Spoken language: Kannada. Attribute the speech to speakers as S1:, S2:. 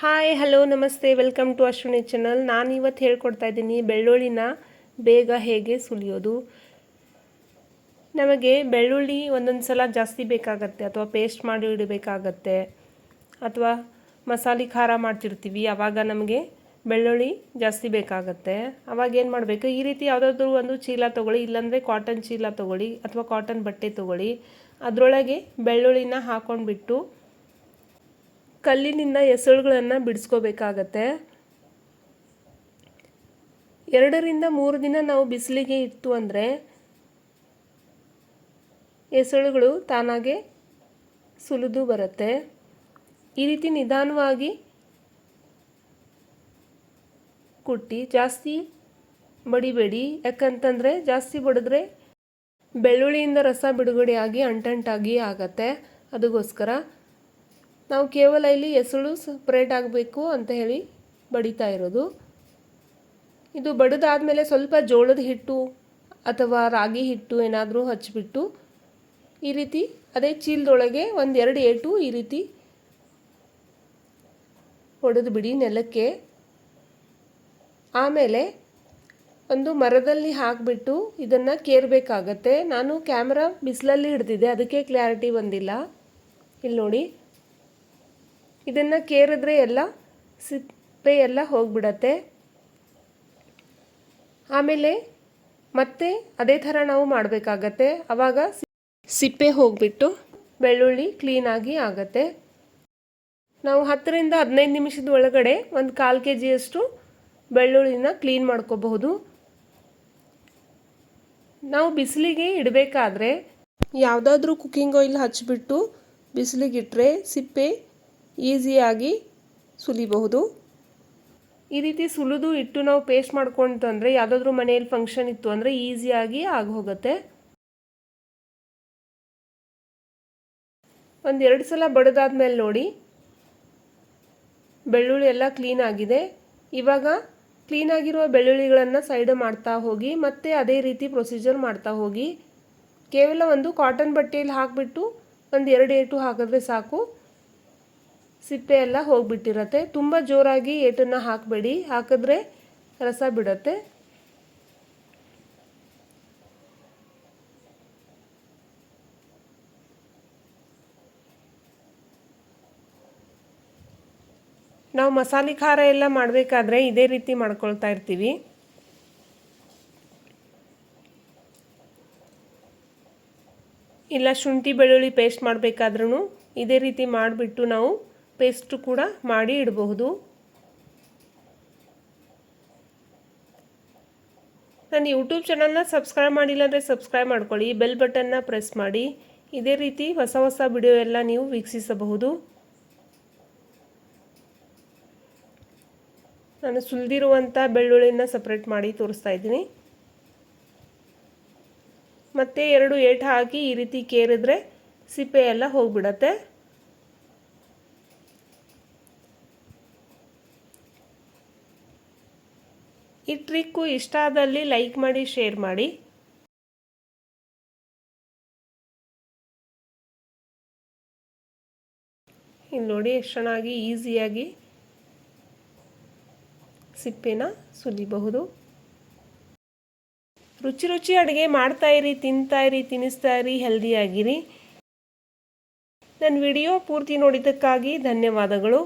S1: ಹಾಯ್ ಹಲೋ ನಮಸ್ತೆ. ವೆಲ್ಕಮ್ ಟು ಅಶ್ವಿನಿ ಚಾನಲ್ ನಾನು ಇವತ್ತು ಹೇಳ್ಕೊಡ್ತಾ ಇದ್ದೀನಿ, ಬೆಳ್ಳುಳ್ಳಿನ ಬೇಗ ಹೇಗೆ ಸುಲಿಯೋದು? ನಮಗೆ ಬೆಳ್ಳುಳ್ಳಿ ಒಂದೊಂದು ಸಲ ಜಾಸ್ತಿ ಬೇಕಾಗತ್ತೆ, ಅಥವಾ ಪೇಸ್ಟ್ ಮಾಡಿ ಇಡಬೇಕಾಗತ್ತೆ, ಅಥವಾ ಮಸಾಲೆ ಖಾರ ಮಾಡ್ತಿರ್ತೀವಿ ಆವಾಗ ನಮಗೆ ಬೆಳ್ಳುಳ್ಳಿ ಜಾಸ್ತಿ ಬೇಕಾಗತ್ತೆ. ಆವಾಗ ಏನು ಮಾಡಬೇಕು? ಈ ರೀತಿ ಯಾವುದಾದ್ರೂ ಒಂದು ಚೀಲ ತೊಗೊಳ್ಳಿ, ಇಲ್ಲಾಂದರೆ ಕಾಟನ್ ಚೀಲ ತೊಗೊಳ್ಳಿ, ಅಥವಾ ಕಾಟನ್ ಬಟ್ಟೆ ತೊಗೊಳ್ಳಿ. ಅದರೊಳಗೆ ಬೆಳ್ಳುಳ್ಳಿನ ಹಾಕ್ಕೊಂಡ್ಬಿಟ್ಟು ಕಲ್ಲಿನಿಂದ ಎಸಳುಗಳನ್ನು ಬಿಡಿಸ್ಕೋಬೇಕಾಗತ್ತೆ. ಎರಡರಿಂದ ಮೂರು ದಿನ ನಾವು ಬಿಸಿಲಿಗೆ ಇತ್ತು ಅಂದರೆ ಎಸಳುಗಳು ತಾನಾಗೆ ಸುಲಿದು ಬರುತ್ತೆ. ಈ ರೀತಿ ನಿಧಾನವಾಗಿ ಕುಟ್ಟಿ ಜಾಸ್ತಿ ಬಡಿಬೇಡಿ. ಯಾಕಂತಂದರೆ ಜಾಸ್ತಿ ಬಡಿದ್ರೆ ಬೆಳ್ಳುಳ್ಳಿಯಿಂದ ರಸ ಬಿಡುಗಡೆಯಾಗಿ, ಅಂಟಂಟಾಗಿ ಆಗತ್ತೆ. ಅದಕ್ಕೋಸ್ಕರ ನಾವು ಕೇವಲ ಇಲ್ಲಿ ಎಸಳು ಸಪ್ರೇಟ್ ಆಗಬೇಕು ಅಂತ ಹೇಳಿ ಬಡಿತಾ ಇರೋದು. ಇದು ಬಡಿದಾದಮೇಲೆ ಸ್ವಲ್ಪ ಜೋಳದ ಹಿಟ್ಟು ಅಥವಾ ರಾಗಿ ಹಿಟ್ಟು ಏನಾದರೂ ಹಚ್ಚಿಬಿಟ್ಟು ಈ ರೀತಿ ಅದೇ ಚೀಲದೊಳಗೆ ಒಂದೆರಡು ಏಟು ಈ ರೀತಿ ಹೊಡೆದು ಬಿಡಿ ನೆಲಕ್ಕೆ. ಆಮೇಲೆ ಒಂದು ಮರದಲ್ಲಿ ಹಾಕಿಬಿಟ್ಟು ಇದನ್ನು ಕೇರಬೇಕಾಗತ್ತೆ. ನಾನು ಕ್ಯಾಮ್ರಾ ಬಿಸಿಲಲ್ಲಿ ಹಿಡ್ದಿದ್ದೆ ಅದಕ್ಕೆ ಕ್ಲಾರಿಟಿ ಬಂದಿಲ್ಲ. ಇಲ್ಲಿ ನೋಡಿ. ಇದನ್ನು ಕೇರಿದ್ರೆ ಎಲ್ಲ ಸಿಪ್ಪೆ ಎಲ್ಲ ಹೋಗಿಬಿಡತ್ತೆ. ಆಮೇಲೆ ಮತ್ತೆ ಅದೇ ಥರ ನಾವು ಮಾಡಬೇಕಾಗತ್ತೆ. ಆವಾಗ ಸಿಪ್ಪೆ ಹೋಗಿಬಿಟ್ಟು ಬೆಳ್ಳುಳ್ಳಿ ಕ್ಲೀನಾಗಿ ಆಗತ್ತೆ. ನಾವು ಹತ್ತರಿಂದ ಹದಿನೈದು ನಿಮಿಷದ ಒಳಗಡೆ ಒಂದು ಕಾಲು ಕೆ ಜಿಯಷ್ಟು ಬೆಳ್ಳುಳ್ಳಿನ ಕ್ಲೀನ್ ಮಾಡ್ಕೋಬಹುದು. ನಾವು ಬಿಸಿಲಿಗೆ ಇಡಬೇಕಾದ್ರೆ ಯಾವುದಾದ್ರೂ ಕುಕ್ಕಿಂಗ್ ಆಯಿಲ್ ಹಚ್ಚಿಬಿಟ್ಟು ಬಿಸಿಲಿಗಿಟ್ರೆ ಸಿಪ್ಪೆ ಈಸಿಯಾಗಿ ಸುಲಿಬಹುದು. ಈ ರೀತಿ ಸುಲಿದು ಇಟ್ಟು ನಾವು ಪೇಸ್ಟ್ ಮಾಡ್ಕೊಂತಂದರೆ ಯಾವುದಾದ್ರೂ ಮನೆಯಲ್ಲಿ ಫಂಕ್ಷನ್ ಇತ್ತು ಅಂದರೆ ಈಸಿಯಾಗಿ ಆಗಿ ಹೋಗುತ್ತೆ ಒಂದು ಎರಡು ಸಲ ಬಡದಾದ್ಮೇಲೆ ನೋಡಿ. ಬೆಳ್ಳುಳ್ಳಿ ಎಲ್ಲ ಕ್ಲೀನ್ ಆಗಿದೆ. ಇವಾಗ ಕ್ಲೀನಾಗಿರುವ ಬೆಳ್ಳುಳ್ಳಿಗಳನ್ನು ಸೈಡ್ ಮಾಡ್ತಾ ಹೋಗಿ ಮತ್ತೆ ಅದೇ ರೀತಿ ಪ್ರೊಸೀಜರ್ ಮಾಡ್ತಾ ಹೋಗಿ. ಕೇವಲ ಒಂದು ಕಾಟನ್ ಬಟ್ಟೆಯಲ್ಲಿ ಹಾಕಿಬಿಟ್ಟು ಒಂದು ಎರಡು ಏಟು ಹಾಕಿದ್ರೆ ಸಾಕು. ಸಿಪ್ಪೆ ಎಲ್ಲ ಹೋಗಿಬಿಟ್ಟಿರತ್ತೆ. ತುಂಬ ಜೋರಾಗಿ ಏಟನ್ನು ಹಾಕಬೇಡಿ. ಹಾಕಿದ್ರೆ ರಸ ಬಿಡತ್ತೆ. ನಾವು ಮಸಾಲೆ ಖಾರ ಎಲ್ಲ ಮಾಡಬೇಕಾದ್ರೆ ಇದೇ ರೀತಿ ಮಾಡ್ಕೊಳ್ತಾ ಇರ್ತೀವಿ. ಇಲ್ಲ ಶುಂಠಿ ಬೆಳ್ಳುಳ್ಳಿ ಪೇಸ್ಟ್ ಮಾಡಬೇಕಾದ್ರೂ ಇದೇ ರೀತಿ ಮಾಡಿಬಿಟ್ಟು ನಾವು ಪೇಸ್ಟು ಕೂಡ ಮಾಡಿ ಇಡಬಹುದು. ನನ್ನ ಯೂಟ್ಯೂಬ್ ಚಾನಲ್ನ ಸಬ್ಸ್ಕ್ರೈಬ್ ಮಾಡಿಲ್ಲ ಅಂದರೆ ಸಬ್ಸ್ಕ್ರೈಬ್ ಮಾಡ್ಕೊಳ್ಳಿ, ಬೆಲ್ ಬಟನ್ನ ಪ್ರೆಸ್ ಮಾಡಿ. ಇದೇ ರೀತಿ ಹೊಸ ಹೊಸ ವಿಡಿಯೋ ಎಲ್ಲ ನೀವು ವೀಕ್ಷಿಸಬಹುದು. ನಾನು ಸುಲಿದಿರುವಂಥ ಬೆಳ್ಳುಳ್ಳಿನ ಸಪ್ರೇಟ್ ಮಾಡಿ ತೋರಿಸ್ತಾ ಇದ್ದೀನಿ. ಮತ್ತೆ ಎರಡು ಏಟು ಹಾಕಿ ಈ ರೀತಿ ಕೇರಿದ್ರೆ ಸಿಪ್ಪೆ ಎಲ್ಲ ಹೋಗಿಬಿಡತ್ತೆ. ಈ ಟ್ರಿಕ್ಕು ಇಷ್ಟ ಆದಲ್ಲಿ ಲೈಕ್ ಮಾಡಿ ಶೇರ್ ಮಾಡಿ. ಇಲ್ಲಿ ನೋಡಿ ಎಷ್ಟು ಚೆನ್ನಾಗಿ, ಈಸಿಯಾಗಿ ಸಿಪ್ಪೆನ ಸುಲಿಬಹುದು. ರುಚಿ ರುಚಿ ಅಡುಗೆ ಮಾಡುತ್ತಾ ಇರಿ ತಿನ್ನಿಸ್ತಾ ಇರಿ ಹೆಲ್ದಿಯಾಗಿರಿ ನನ್ನ ವಿಡಿಯೋ ಪೂರ್ತಿ ನೋಡಿದ್ದಕ್ಕಾಗಿ ಧನ್ಯವಾದಗಳು.